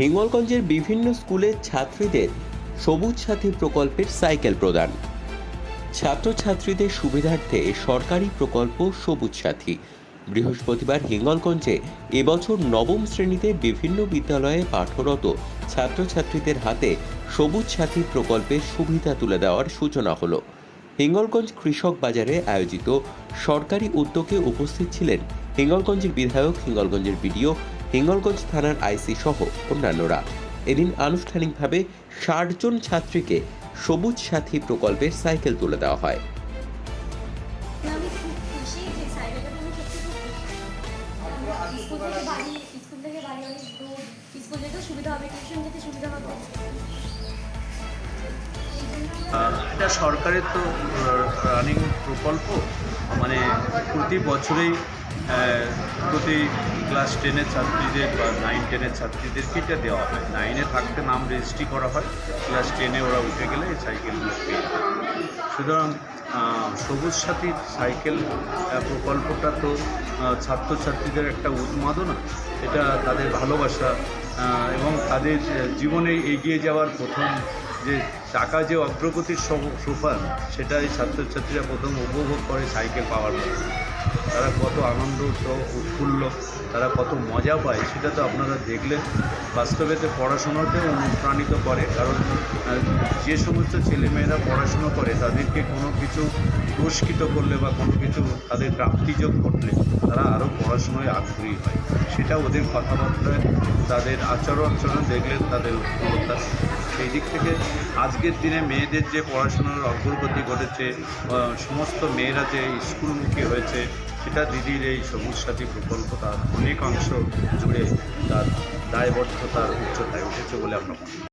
হিঙ্গলগঞ্জের বিভিন্ন স্কুলের ছাত্রীদের সবুজ সাথী প্রকল্পের সাইকেল প্রদান। ছাত্রছাত্রীদের সুবিধার্থে সরকারি প্রকল্প সবুজ সাথী। বৃহস্পতিবার হিঙ্গলগঞ্জে এবছর নবম শ্রেণীতে বিভিন্ন বিদ্যালয়ে পাঠরত ছাত্রছাত্রীদের হাতে সবুজ সাথী প্রকল্পের সুবিধা তুলে দেওয়ার সূচনা হলো। হিঙ্গলগঞ্জ কৃষক বাজারে আয়োজিত সরকারি উদ্যোগে উপস্থিত ছিলেন হিঙ্গলগঞ্জের বিধায়ক, হিঙ্গলগঞ্জের বিডিও হিঙ্গলগঞ্জ থানার আইসি সহ অন্যান্যরা। এদিন আনুষ্ঠানিকভাবে ষাট জন ছাত্রীকে সবুজ সাথী প্রকল্পের সাইকেল তুলে দেওয়া হয়। আমি খুব খুশি যে সাইকেলটা আমি সত্যি খুব খুশি। স্কুল থেকে বাড়ি স্কুল থেকে বাড়ি অনেক দূর। স্কুল যেতেও সুবিধা হবে টিউশন যেতে সুবিধা হবে। এই জন্য আহ, এটা সরকারের তো রানিং প্রকল্প। মানে প্রতি বছরেই আহ, প্রতি ক্লাস টেনের ছাত্রীদের বা নাইন টেনের ছাত্রীদেরকে এটা দেওয়া হয়। নাইনে থাকতে নাম রেজিস্ট্রি করা হয়। ক্লাস টেনে ওরা উঠে গেলে এই সাইকেলগুলো পেয়ে সুতরাং সবুজ সাথীর সাইকেল প্রকল্পটা তো ছাত্রছাত্রীদের একটা উন্মাদনা। এটা তাদের ভালোবাসা এবং তাদের জীবনে এগিয়ে যাওয়ার প্রথম যে টাকা যে অগ্রগতির সোপান সেটা এই ছাত্রছাত্রীরা প্রথম উপভোগ করে সাইকেল পাওয়ার পর। তারা কত আনন্দ উৎফুল্ল, তারা কত মজা পায়, সেটা তো আপনারা দেখলেন। বাস্তবেতে পড়াশোনাতেও অনুপ্রাণিত করে, কারণ যে সমস্ত ছেলেমেয়েরা পড়াশুনো করে, তাদেরকে কোনো কিছু পুরস্কৃত করলে বা কোনো কিছু তাদের প্রাপ্তিযোগ ঘটলে, তারা আরও পড়াশোনায় আগ্রহী হয়। সেটা ওদের কথাবার্তায়, তাদের আচরণ আচরণ দেখলেন, তাদের উৎফুল্লতা। সেই দিক থেকে আজকের দিনে মেয়েদের যে পড়াশোনার অগ্রগতি ঘটেছে সমস্ত মেয়েরা যে স্কুলমুখী হয়েছে, সেটা দিদির এই সবুজ সাথী প্রকল্প তার অনেক অংশ জুড়ে তার দায়বদ্ধতার উচ্চতায় উঠেছে বলে আমরা মনে।